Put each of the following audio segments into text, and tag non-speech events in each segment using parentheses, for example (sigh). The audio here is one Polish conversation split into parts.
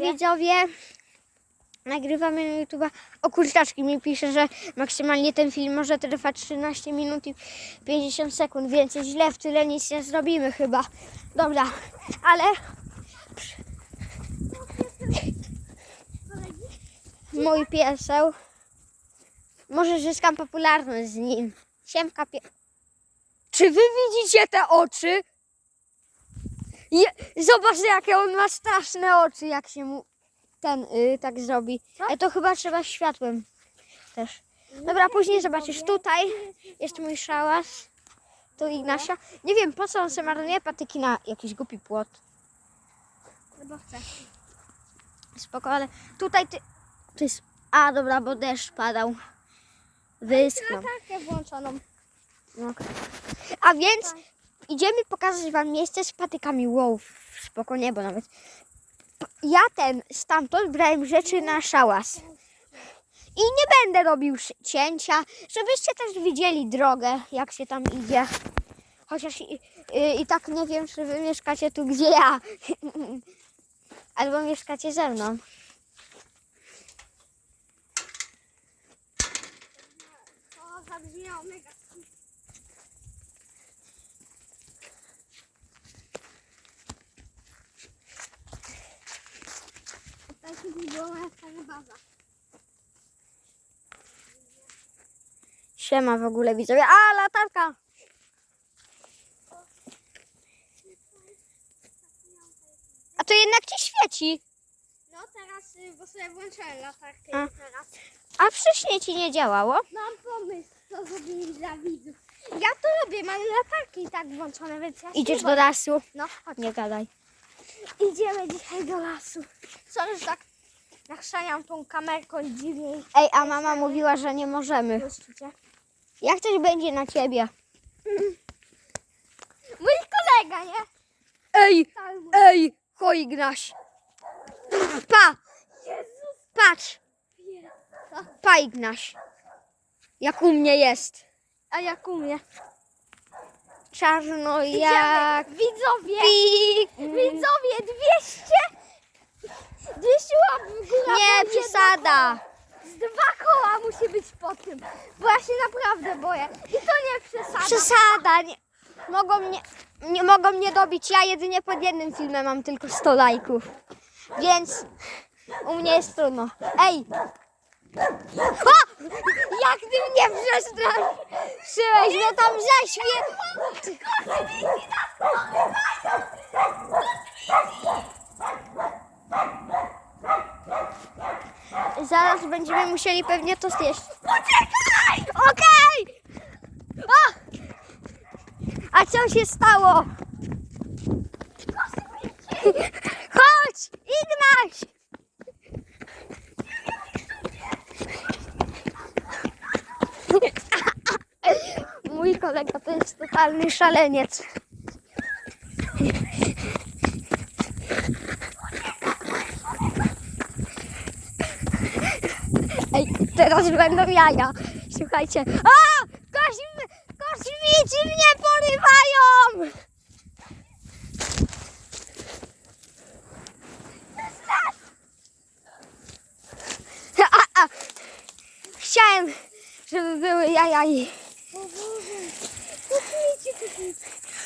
widzowie, nagrywamy na YouTube'a. O kurczaczki mi pisze, że maksymalnie ten film może trwać 13 minut i 50 sekund, więc źle w tyle nic nie zrobimy chyba. Dobra, ale mój pieseł. Może zyskam popularność z nim. Siemka pie... Czy wy widzicie te oczy? Je... Zobacz jakie on ma straszne oczy, jak się mu ten y, tak zrobi. Ale to chyba trzeba światłem też. Dobra, później zobaczysz tutaj. Jest mój szałas. Tu Ignasia. Nie wiem po co on se marnuje patyki na jakiś głupi płot. Chyba chcę. Spoko, ale tutaj ty... To jest... A, dobra, bo deszcz padał. Wyschnął. Latarkę włączoną. No. A więc idziemy pokazać wam miejsce z patykami. Wow, spoko niebo nawet. Ja ten stamtąd brałem rzeczy na szałas. I nie będę robił cięcia, żebyście też widzieli drogę, jak się tam idzie. Chociaż i, i, i tak nie wiem, czy wy mieszkacie tu, gdzie ja. (laughs) Albo mieszkacie ze mną. Zabrzmiało mega. Była moja stara baza. Siema w ogóle widzowie. A, latarka! A to jednak ci świeci. No teraz, y, bo sobie włączyłem latarkę A. teraz. A wcześniej ci nie działało? Mam pomysł, co zrobili dla widzów. Ja to robię, mam latarki i tak włączone, więc ja się Idziesz nie do boję. lasu? No, chodź. Nie gadaj. Idziemy dzisiaj do lasu. Sorry, że tak nachrzaniam tą kamerką dziwnie. Ej, a mama mówiła, że nie możemy. Jak coś będzie na ciebie? Mój kolega, nie? Ej, mój. ej, chodź Ignaś. Pa, Jezus, patrz, pa Ignaś. Jak u mnie jest. A jak u mnie? Czarno jak Widzowie! pik. Widzowie, 200! 200 górę. Nie, przesada. Z dwa koła musi być po tym. Bo ja się naprawdę boję. I to nie przesada. Przesada. Nie, mogą, mnie, nie mogą mnie dobić. Ja jedynie pod jednym filmem mam tylko 100 lajków. Więc u mnie jest trudno. Ej! O! Jak ty mnie przestraszyłeś? No tam zaświe... Zaraz będziemy musieli pewnie to zjeść. Poczekaj! Okej! O! A co się stało? Chodź! Ignaś! Mój kolega to jest totalny szaleniec. Ej, teraz będą jaja. Słuchajcie. A! Kośmi, kośmici mnie porywają! Chciałem, żeby były jaja i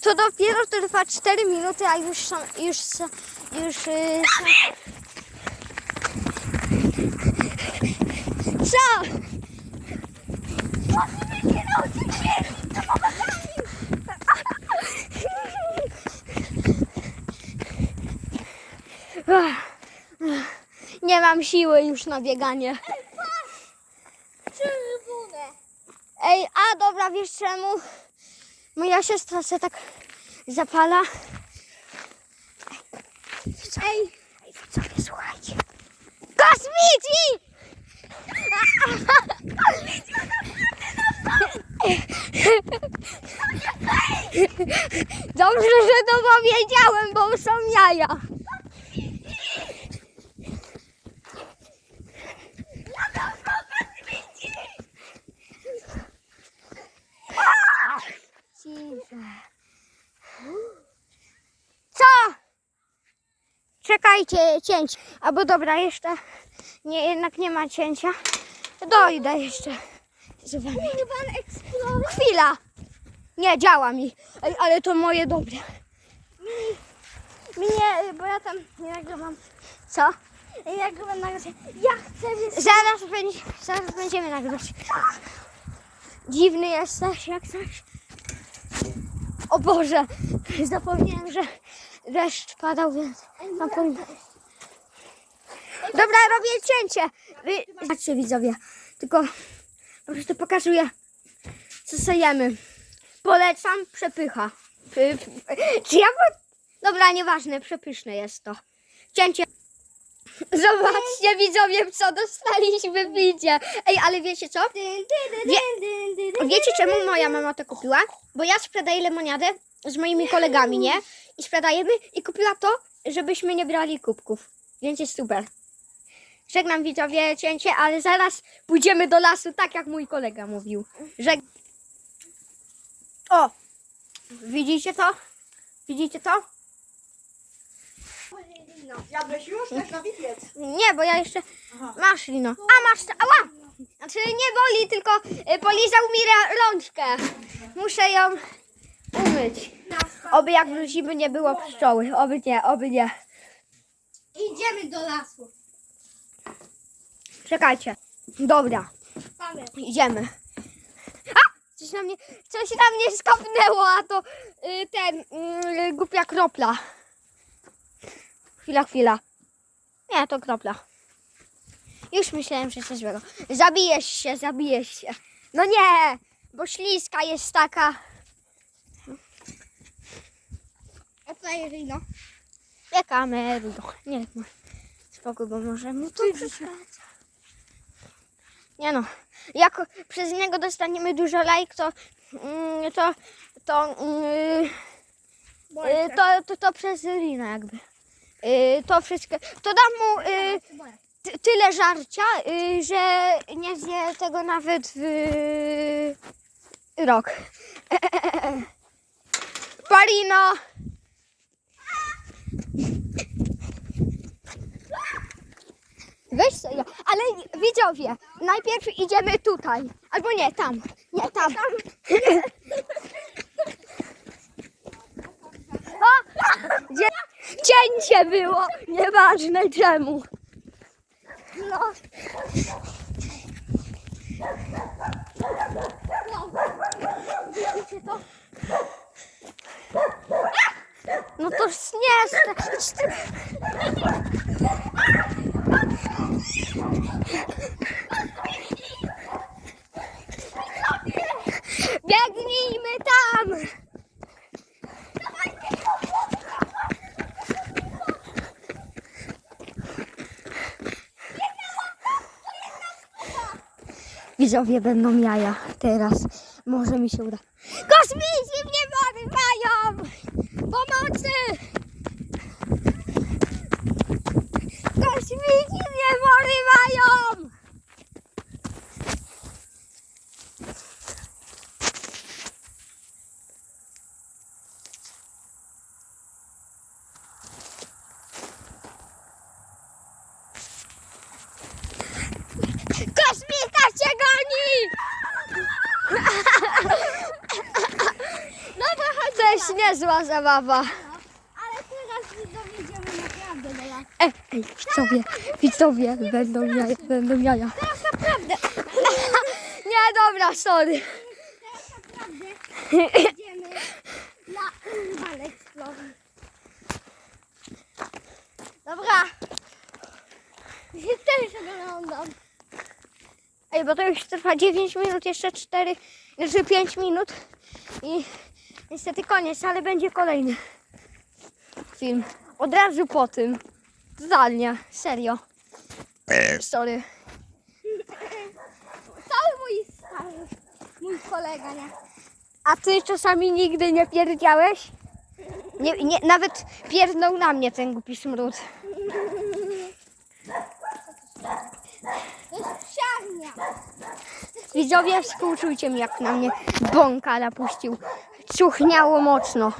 to dopiero trwa 4 minuty, a już są, już, już yy, Co? Nie mam siły już na bieganie. Ej, a dobra, wiesz czemu? Moja siostra się tak zapala. Ej, ej, widzowie, słuchajcie. Kosmici! Dobrze, że to powiedziałem, bo są jaja. Co? Czekajcie, cięć. Albo dobra, jeszcze nie, jednak nie ma cięcia. Dojdę jeszcze z wami. Chwila. Nie, działa mi. Ej, ale to moje dobre. Mi nie, bo ja tam nie nagrywam. Co? Ja nagrywam na razie. Ja chcę wys... Zaraz, będzie, zaraz będziemy nagrywać. Dziwny jesteś jak coś. O Boże, zapomniałem, że deszcz padał, więc mam powinien. Dobra, robię cięcie. Wy... Zobaczcie widzowie, tylko po prostu pokazuję, co sejemy. Polecam, przepycha. Py... Czy ja... Dobra, nieważne, przepyszne jest to. Cięcie. Zobaczcie widzowie, co dostaliśmy w widzie. Ej, ale wiecie co? Wie, wiecie czemu moja mama to kupiła? Bo ja sprzedaję lemoniadę z moimi kolegami, nie? I sprzedajemy i kupiła to, żebyśmy nie brali kubków. Więc jest super. Żegnam widzowie cięcie, ale zaraz pójdziemy do lasu, tak jak mój kolega mówił. Żeg... O! Widzicie to? Widzicie to? Jadłeś już? Tak na wipiec. Nie, bo ja jeszcze... Aha. Masz lino. A, masz... Ała! Znaczy nie boli, tylko y, polizał mi rączkę. Muszę ją umyć. Oby jak wrócimy nie było pszczoły. Oby nie, oby nie. Idziemy do lasu. Czekajcie. Dobra, Mamy. idziemy. A! Coś na mnie, coś na mnie skapnęło, a to y, ten y, głupia kropla. Chwila, chwila. Nie, to kropla. Już myślałem, że coś złego. Zabijesz się, zabijesz się. No nie, bo śliska jest taka. Oddaj Rino. Nie kamery, no. nie no. Spokój, bo może mu to przeszkadza. Nie no, jak przez niego dostaniemy dużo to mm, to to, mm, y, to, to, to przez Rina jakby. Y, to wszystko, to dam mu y, ty, tyle żarcia, y, że nie zje tego nawet w rok. (laughs) Parino! Weź sobie, ale widzowie, najpierw idziemy tutaj, albo nie, tam, nie, tam. O, gdzie cięcie było, nieważne czemu. No. No to nie, Biegnijmy tam! Widzowie będą jaja teraz. Może mi się uda. Kosmici mnie porywają! Pomocy! Kosmici mnie porywają! Kosmita cię goni! (laughs) No to to jest niezła zabawa. Ale teraz dowiedziemy naprawdę do lasu. Ej, ej, widzowie, widzowie, będą jaja, będą jaja. Teraz (laughs) naprawdę. Nie, dobra, sorry. Teraz naprawdę idziemy na Urban Explorer. Dobra. Też oglądam. Ej, bo to już trwa 9 minut, jeszcze 4, jeszcze 5 minut i niestety koniec, ale będzie kolejny film. Od razu po tym. Totalnie, serio. Sorry. Cały mój stary, mój kolega, nie? A ty czasami nigdy nie pierdziałeś? Nie, nie, nawet pierdnął na mnie ten głupi smród. To jest psiarnia. Widzowie, współczujcie mi, jak na mnie bąka napuścił. Cuchniało mocno.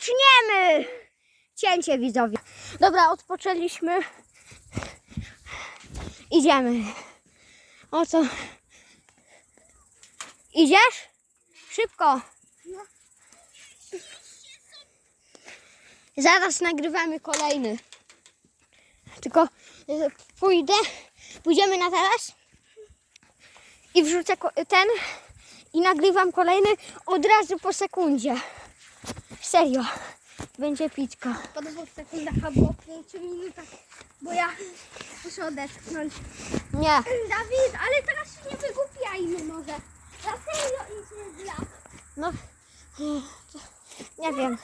Też odpoczniemy. Cięcie widzowie. Dobra, odpoczęliśmy. Idziemy. Oto. Idziesz? Szybko. Zaraz nagrywamy kolejny. Tylko y, pójdę, pójdziemy na teraz i wrzucę ten i nagrywam kolejny od razu po sekundzie. Serio. Będzie pitka. Po dwóch sekundach albo pięciu minutach, bo ja muszę odetchnąć. Nie. Dawid, ale teraz się nie wygłupiajmy może. Na serio idzie dla. No. Nie wiem.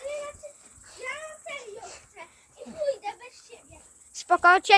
Ja na serio chcę i pójdę bez siebie. Spoko, cię